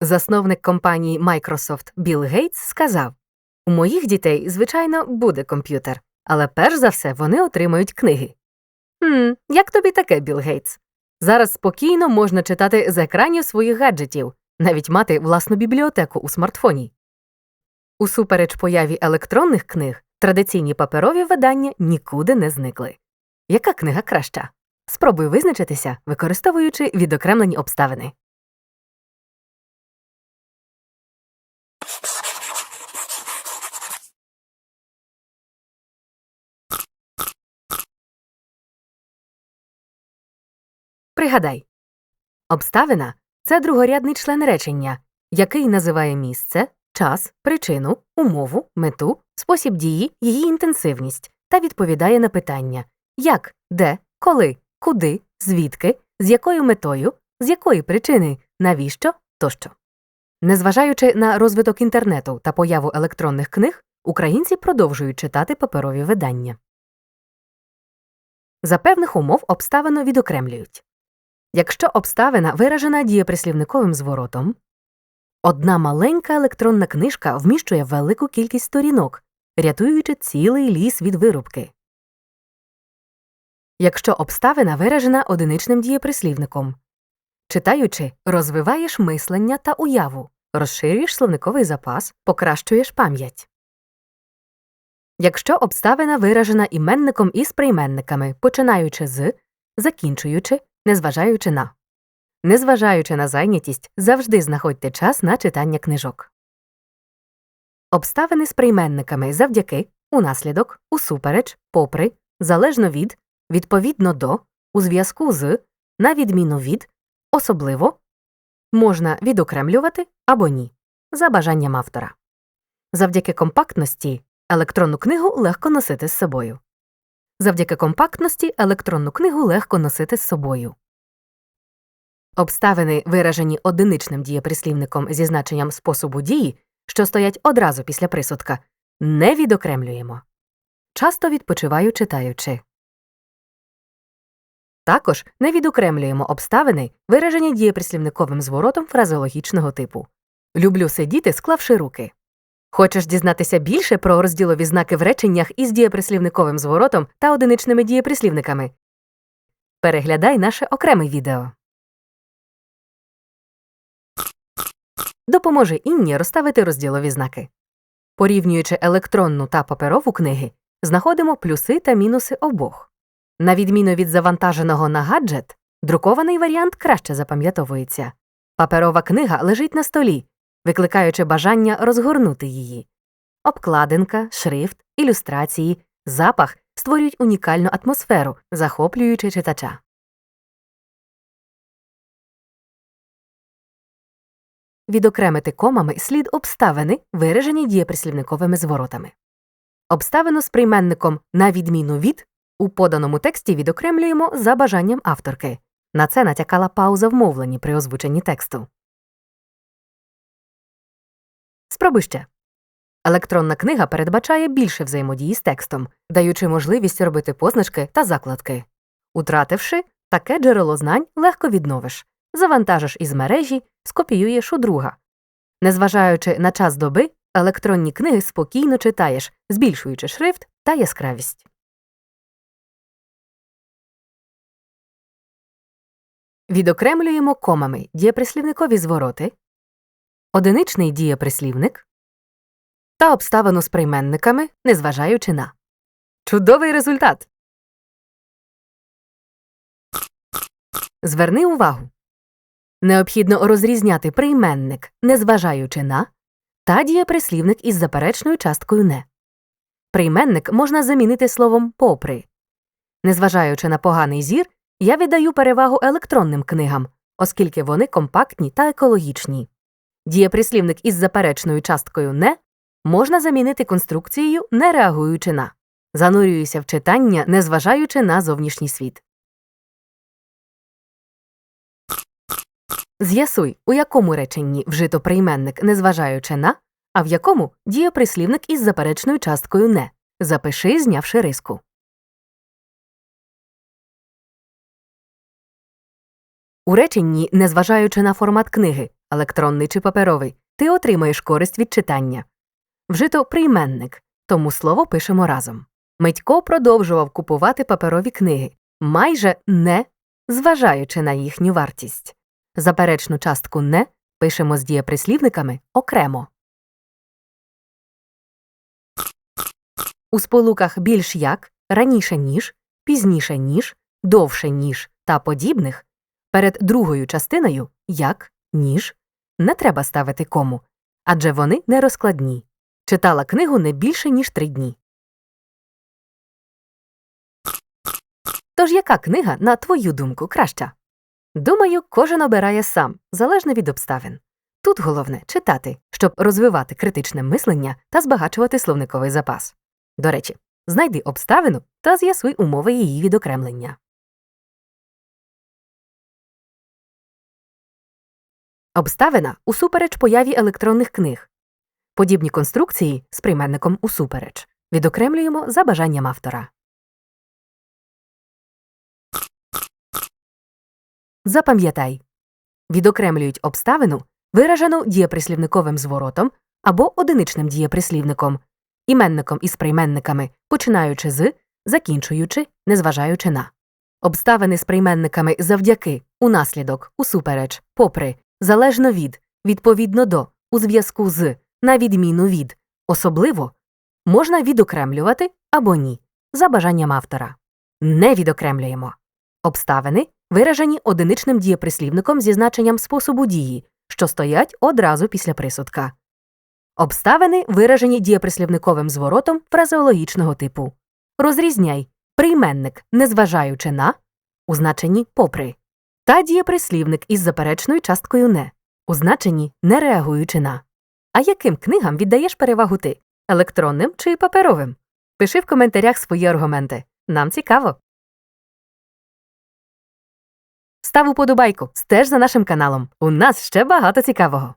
Засновник компанії Microsoft Білл Гейтс сказав: У моїх дітей, звичайно, буде комп'ютер, але перш за все вони отримають книги. Хм, як тобі таке, Білл Гейтс? Зараз спокійно можна читати з екранів своїх гаджетів, навіть мати власну бібліотеку у смартфоні. Усупереч появі електронних книг, традиційні паперові видання нікуди не зникли. Яка книга краща? Спробуй визначитися, використовуючи відокремлені обставини. Пригадай. Обставина це другорядний член речення, який називає місце, час, причину, умову, мету, спосіб дії, її інтенсивність та відповідає на питання як, де, коли, куди, звідки, з якою метою, з якої причини, навіщо тощо. Незважаючи на розвиток інтернету та появу електронних книг, українці продовжують читати паперові видання. За певних умов обставину відокремлюють. Якщо обставина виражена дієприслівниковим зворотом, одна маленька електронна книжка вміщує велику кількість сторінок, рятуючи цілий ліс від вирубки. Якщо обставина виражена одиничним дієприслівником, читаючи, розвиваєш мислення та уяву, розширюєш словниковий запас, покращуєш пам'ять. Якщо обставина виражена іменником із прийменниками, починаючи з, закінчуючи, незважаючи на. Незважаючи на зайнятість, завжди знаходьте час на читання книжок. Обставини з прийменниками завдяки, унаслідок, усупереч, попри, залежно від, відповідно до, у зв'язку з, на відміну від, особливо можна відокремлювати або ні, за бажанням автора. Завдяки компактності електронну книгу легко носити з собою. Завдяки компактності електронну книгу легко носити з собою. Обставини, виражені одиничним дієприслівником зі значенням способу дії, що стоять одразу після присудка, не відокремлюємо. Часто відпочиваю читаючи. Також не відокремлюємо обставини, виражені дієприслівниковим зворотом фразеологічного типу Люблю сидіти, склавши руки. Хочеш дізнатися більше про розділові знаки в реченнях із дієприслівниковим зворотом та одиничними дієприслівниками? Переглядай наше окреме відео. Допоможе Інні розставити розділові знаки. Порівнюючи електронну та паперову книги, знаходимо плюси та мінуси обох. На відміну від завантаженого на гаджет, друкований варіант краще запам'ятовується. Паперова книга лежить на столі, викликаючи бажання розгорнути її. Обкладинка, шрифт, ілюстрації, запах створюють унікальну атмосферу, захоплюючи читача. Відокремити комами слід обставини, виражені дієприслівниковими зворотами. Обставину з прийменником на відміну від у поданому тексті відокремлюємо за бажанням авторки. На це натякала пауза в мовленні при озвученні тексту. Спробуй ще. Електронна книга передбачає більше взаємодії з текстом, даючи можливість робити позначки та закладки. Утративши, таке джерело знань легко відновиш, завантажиш із мережі, скопіюєш у друга. Незважаючи на час доби, електронні книги спокійно читаєш, збільшуючи шрифт та яскравість. Відокремлюємо комами дієприслівникові звороти, одиничний дієприслівник та обставину з прийменниками, незважаючи на. Чудовий результат. Зверни увагу. Необхідно розрізняти прийменник, незважаючи на, та дієприслівник із заперечною часткою не. Прийменник можна замінити словом попри. Незважаючи на поганий зір, я віддаю перевагу електронним книгам, оскільки вони компактні та екологічні. Дієприслівник із заперечною часткою не можна замінити конструкцією, не реагуючи на. Занурююся в читання, незважаючи на зовнішній світ. З'ясуй, у якому реченні вжито прийменник, незважаючи на, а в якому дієприслівник із заперечною часткою не. Запиши, знявши риску. У реченні, незважаючи на формат книги, електронний чи паперовий, ти отримаєш користь від читання. Вжито прийменник, тому слово пишемо разом. Митько продовжував купувати паперові книги, майже не зважаючи на їхню вартість. Заперечну частку не пишемо з дієприслівниками окремо. У сполуках більш як, раніше ніж, пізніше ніж, довше ніж та подібних перед другою частиною як, ніж не треба ставити кому, адже вони не розкладні. Читала книгу не більше, ніж три дні. Тож яка книга, на твою думку, краща? Думаю, кожен обирає сам, залежно від обставин. Тут головне читати, щоб розвивати критичне мислення та збагачувати словниковий запас. До речі, знайди обставину та з'ясуй умови її відокремлення. Обставина усупереч появі електронних книг. Подібні конструкції з прийменником усупереч відокремлюємо за бажанням автора. Запам'ятай. Відокремлюють обставину, виражену дієприслівниковим зворотом або одиничним дієприслівником, іменником із прийменниками, починаючи з, закінчуючи, незважаючи на. Обставини з прийменниками завдяки, унаслідок, усупереч, попри, залежно від, відповідно до, у зв'язку з, на відміну від, особливо можна відокремлювати або ні, за бажанням автора. Не відокремлюємо. Обставини виражені одиничним дієприслівником зі значенням способу дії, що стоять одразу після присудка. Обставини виражені дієприслівниковим зворотом фразеологічного типу. Розрізняй прийменник, незважаючи на у значенні попри, та дієприслівник із заперечною часткою не у значенні не реагуючи на. А яким книгам віддаєш перевагу ти електронним чи паперовим? Пиши в коментарях свої аргументи. Нам цікаво. Став уподобайку, стеж за нашим каналом. У нас ще багато цікавого.